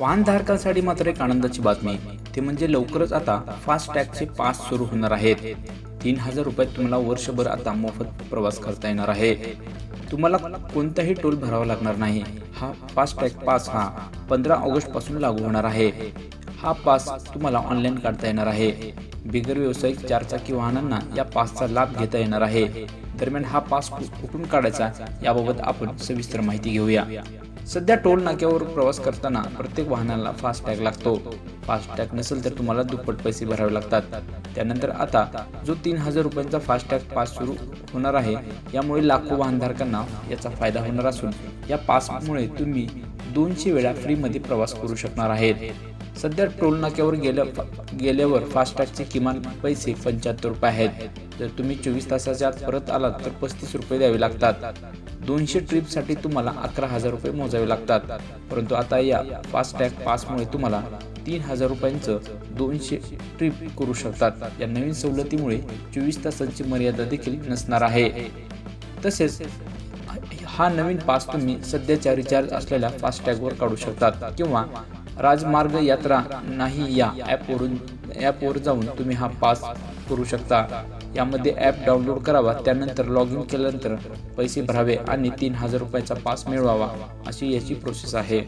वाहनधारकांसाठी मात्र एक आनंदाची बातमी. ते म्हणजे लवकरच आता फास्ट टॅगचे पास सुरू होणार आहेत. तीन हजार रुपयात तुम्हाला वर्षभर आता मोफत प्रवास करता येणार आहे. तुम्हाला कोणताही टोल भरावा लागणार नाही. हा फास्ट टॅग पास हा पंधरा ऑगस्टपासून लागू होणार आहे. हा पास तुम्हाला ऑनलाईन काढता येणार आहे. बिगर व्यावसायिक चारचाकी वाहनांना या पासचा लाभ घेता येणार आहे. दरम्यान हा पास कुठून काढायचा? याबाबत आपण सविस्तर माहिती घेऊया. सध्या टोल नाक्यावर प्रवास करताना प्रत्येक वाहनाला फास्टॅग लागतो. फास्टॅग नसेल तर तुम्हाला दुप्पट पैसे भरावे लागतात. त्यानंतर आता जो तीन हजार रुपयांचा फास्टॅग पास सुरू होणार आहे यामुळे लाखो वाहनधारकांना याचा फायदा होणार असून या पासमुळे तुम्ही दोनशे वेळा फ्रीमध्ये प्रवास करू शकणार आहेत. सध्या टोल नाक्यावर गेल्या गेल्यावर फास्टॅगचे किमान पैसे पंच्याहत्तर रुपये आहेत. जर तुम्ही चोवीस तासाच्या आत परत आलात तर पस्तीस रुपये द्यावे लागतात. दोनशे ट्रिपसाठी तुम्हाला अकरा हजार रुपये मोजावे लागतात. परंतु आता या फास्टॅग पासमुळे तुम्हाला तीन हजार रुपयांचं दोनशे ट्रिप करू शकतात. या नवीन सवलतीमुळे चोवीस तासांची मर्यादा देखील नसणार आहे. तसेच हा नवीन पास तुम्ही सध्याच्या रिचार्ज असलेल्या फास्टॅगवर काढू शकतात किंवा राजमार्ग यात्रा नाही या ॲपवरून ॲपवर जाऊन तुम्ही हा पास करू शकता. यामध्ये ॲप डाउनलोड करावा त्यानंतर लॉग इन केल्यानंतर पैसे भरावे आणि तीन हजार रुपयाचा पास मिळवावा अशी याची प्रोसेस आहे.